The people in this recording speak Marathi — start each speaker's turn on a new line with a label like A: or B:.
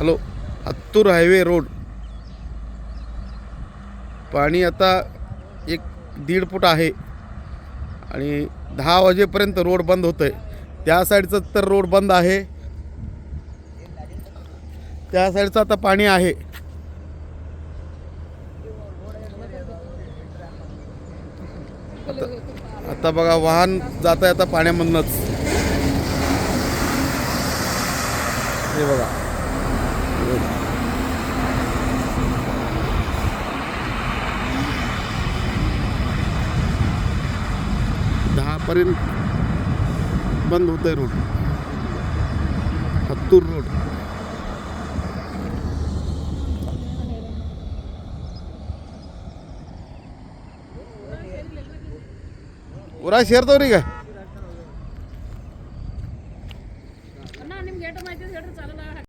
A: Hello हत्तूर highway road. पाणी आता एक दीड फूट आहे आणि दहा वाजेपर्यंत रोड बंद होतं आहे त्या साईडचं तर रोड बंद आहे. त्या साईडचं आता पाणी आहे. आता- आता बघा वाहन जात आहे आता पाण्यामधनंच. हे बघा. दहापर्यंत बंद होत आहे रोड. हत्तूर रोड. ಉರ ಸೇರ್ತವ್ರಿ ಈಗ